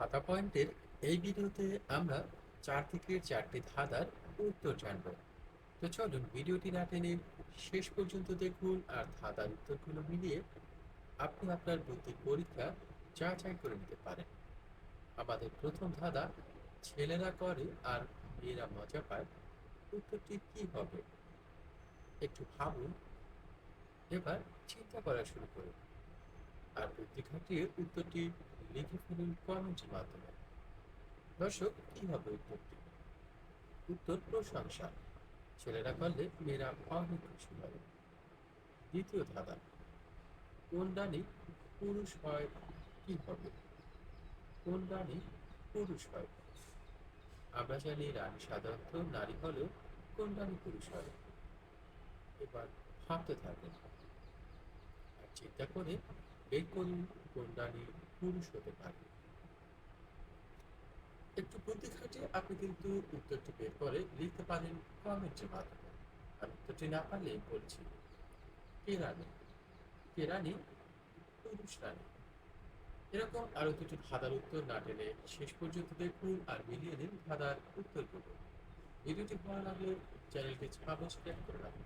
ধাঁধা পয়েন্টের এই ভিডিওতে আমরা চার থেকে চারটি ধাঁধার উত্তর জানব। তো চলুন ভিডিওটি না টেনে শেষ পর্যন্ত দেখুন আর ধাঁধার উত্তরগুলো মিলিয়ে আপনি আপনার বুদ্ধির পরীক্ষা যাচাই করে নিতে পারেন। আমাদের প্রথম ধাঁধা, ছেলেরা করে আর মেয়েরা মজা পায় উত্তরটি কি হবে? একটু ভাবুন। এবার চিন্তা করা শুরু করুন। আর বুদ্ধি খাটিয়ে উত্তরটি লিখে ফেলুন কমেন্টের মাধ্যমে। দর্শক কি হবে উত্তরটি? উত্তর প্রশংসা। ছেলেরা করলে মেয়েরা অনেক খুশি হয়। দ্বিতীয় ধাঁধা। কোন পুরুষ হয় কি হবে? কোন পুরুষ হয়। আমরা জানি রানী সাধারণত নারী হলেও কোন পুরুষ হয়। এবার ভাবতে থাকেন। আর চিন্তা করে বের করুন কোন পুরুষ হতে পারে। একটু বুদ্ধি খাটিয়ে আপনি কিন্তু উত্তরটি বের করে লিখতে পারেন কমেন্টের মাধ্যমে। আর উত্তরটি না পারলে বলছি। কে রানী? কে রানী? পুরুষ রানী। এরকম আরও দুটি ধাঁধার উত্তর না টেনে শেষ পর্যন্ত দেখুন আর মিলিয়ে নিন ধাঁধার উত্তরগুলো। ভিডিওটি ভালো লাগলে চ্যানেলটি সাবস্ক্রাইব করে রাখুন।